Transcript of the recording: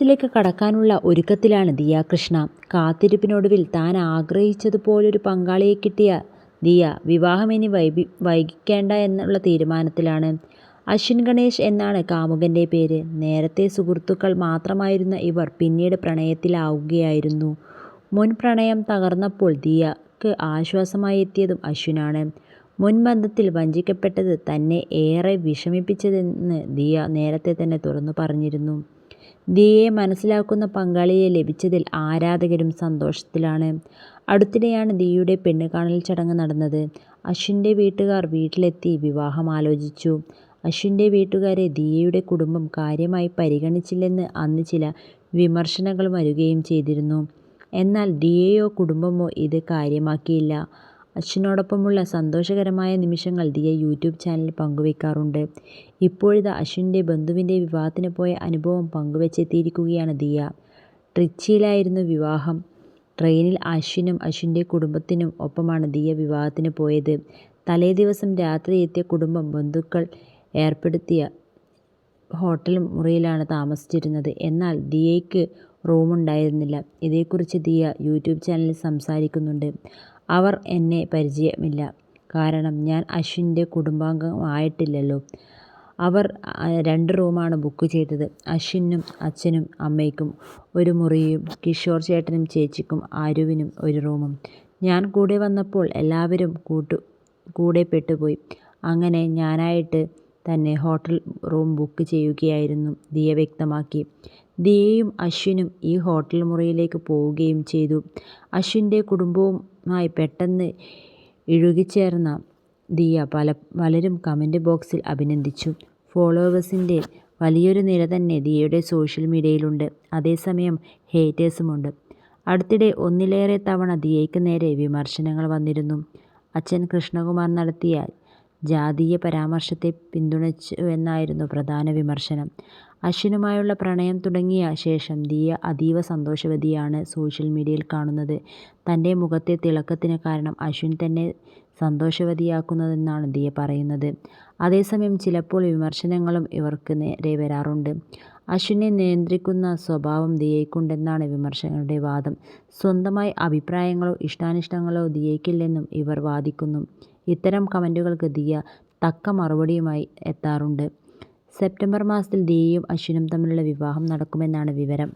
ത്തിലേക്ക് കടക്കാനുള്ള ഒരുക്കത്തിലാണ് ദിയ കൃഷ്ണ. കാത്തിരിപ്പിനൊടുവിൽ താൻ ആഗ്രഹിച്ചതുപോലൊരു പങ്കാളിയെ കിട്ടിയ ദിയ വിവാഹം ഇനി വൈകിക്കേണ്ട എന്നുള്ള തീരുമാനത്തിലാണ്. അശ്വിൻ ഗണേഷ് എന്നാണ് കാമുകന്റെ പേര്. നേരത്തെ സുഹൃത്തുക്കൾ മാത്രമായിരുന്ന ഇവർ പിന്നീട് പ്രണയത്തിലാവുകയായിരുന്നു. മുൻ പ്രണയം തകർന്നപ്പോൾ ദിയക്ക് ആശ്വാസമായി എത്തിയതും അശ്വിനാണ്. മുൻ ബന്ധത്തിൽ വഞ്ചിക്കപ്പെട്ടത് തന്നെ ഏറെ വിഷമിപ്പിച്ചതെന്ന് ദിയ നേരത്തെ തന്നെ തുറന്നു പറഞ്ഞിരുന്നു. ദിയയെ മനസ്സിലാക്കുന്ന പങ്കാളിയെ ലഭിച്ചതിൽ ആരാധകരും സന്തോഷത്തിലാണ്. അടുത്തിടെയാണ് ദിയയുടെ പെണ്ണുകാണൽ ചടങ്ങ് നടന്നത്. അശ്വിന്റെ വീട്ടുകാർ വീട്ടിലെത്തി വിവാഹം ആലോചിച്ചു. അശ്വിന്റെ വീട്ടുകാരെ ദിയയുടെ കുടുംബം കാര്യമായി പരിഗണിച്ചില്ലെന്ന് അന്ന് ചില വിമർശനങ്ങൾ വരികയും ചെയ്തിരുന്നു. എന്നാൽ ദിയയോ കുടുംബമോ ഇത് കാര്യമാക്കിയില്ല. അശ്വിനോടൊപ്പമുള്ള സന്തോഷകരമായ നിമിഷങ്ങൾ ദിയ യൂട്യൂബ് ചാനൽ പങ്കുവെക്കാറുണ്ട്. ഇപ്പോഴിതാ അശ്വിന്റെ ബന്ധുവിന്റെ വിവാഹത്തിന് പോയ അനുഭവം പങ്കുവെച്ചെത്തിയിരിക്കുകയാണ് ദിയ. ട്രിച്ചിയിലായിരുന്നു വിവാഹം. ട്രെയിനിൽ അശ്വിനും അശ്വിന്റെ കുടുംബത്തിനും ഒപ്പമാണ് ദിയ വിവാഹത്തിന് പോയത്. തലേദിവസം രാത്രി എത്തിയ കുടുംബം ബന്ധുക്കൾ ഏർപ്പെടുത്തിയ ഹോട്ടൽ മുറിയിലാണ് താമസിച്ചിരുന്നത്. എന്നാൽ ദിയയ്ക്ക് റൂമുണ്ടായിരുന്നില്ല. ഇതേക്കുറിച്ച് ദിയ യൂട്യൂബ് ചാനലിൽ സംസാരിക്കുന്നുണ്ട്. അവർ എന്നെ പരിചയമില്ല. കാരണം ഞാൻ അശ്വിന്റെ കുടുംബാംഗമായിട്ടില്ലല്ലോ. അവർ രണ്ട് റൂമാണ് ബുക്ക് ചെയ്തത്. അശ്വിനും അച്ഛനും അമ്മയ്ക്കും ഒരു മുറിയും കിഷോർ ചേട്ടനും ചേച്ചിക്കും ആരുവിനും ഒരു റൂമും. ഞാൻ കൂടെ വന്നപ്പോൾ എല്ലാവരും കൂടെ പെട്ടുപോയി. അങ്ങനെ ഞാനായിട്ട് തന്നെ ഹോട്ടൽ റൂം ബുക്ക് ചെയ്യുകയായിരുന്നു ദിയ വ്യക്തമാക്കി. ദിയയും അശ്വിനും ഈ ഹോട്ടൽ മുറിയിലേക്ക് പോവുകയും ചെയ്തു. അശ്വിന്റെ കുടുംബവുമായി പെട്ടെന്ന് ഇഴുകിച്ചേർന്ന ദിയ പല പലരും കമന്റ് ബോക്സിൽ അഭിനന്ദിച്ചു. ഫോളോവേഴ്സിന്റെ വലിയൊരു നില തന്നെ ദിയയുടെ സോഷ്യൽ മീഡിയയിലുണ്ട്. അതേസമയം ഹേറ്റേഴ്സുമുണ്ട്. അടുത്തിടെ ഒന്നിലേറെ തവണ ദിയയ്ക്ക് നേരെ വിമർശനങ്ങൾ വന്നിരുന്നു. അച്ഛൻ കൃഷ്ണകുമാർ നടത്തിയ ജാതീയ പരാമർശത്തെ പിന്തുണച്ചുവെന്നായിരുന്നു പ്രധാന വിമർശനം. അശ്വിനുമായുള്ള പ്രണയം തുടങ്ങിയ ശേഷം ദിയ അതീവ സന്തോഷവതിയാണ് സോഷ്യൽ മീഡിയയിൽ കാണുന്നത്. തന്റെ മുഖത്തെ തിളക്കത്തിന് കാരണം അശ്വിൻ തന്നെ സന്തോഷവതിയാക്കുന്നതെന്നാണ് ദിയ പറയുന്നത്. അതേസമയം ചിലപ്പോൾ വിമർശനങ്ങളും ഇവർക്ക് നേരെ വരാറുണ്ട്. അശ്വിനെ നിയന്ത്രിക്കുന്ന സ്വഭാവം ദിയയ്ക്കുണ്ടെന്നാണ് വിമർശകരുടെ വാദം. സ്വന്തമായി അഭിപ്രായങ്ങളോ ഇഷ്ടാനിഷ്ടങ്ങളോ ദിയയ്ക്കില്ലെന്നും ഇവർ വാദിക്കുന്നു. ഇത്തരം കമന്റുകൾക്ക് ദിയ തക്ക മറുപടിയുമായി എത്താറുണ്ട്. സെപ്റ്റംബർ മാസത്തിൽ ദിയയും അശ്വിനും തമ്മിലുള്ള വിവാഹം നടക്കുമെന്നാണ് വിവരം.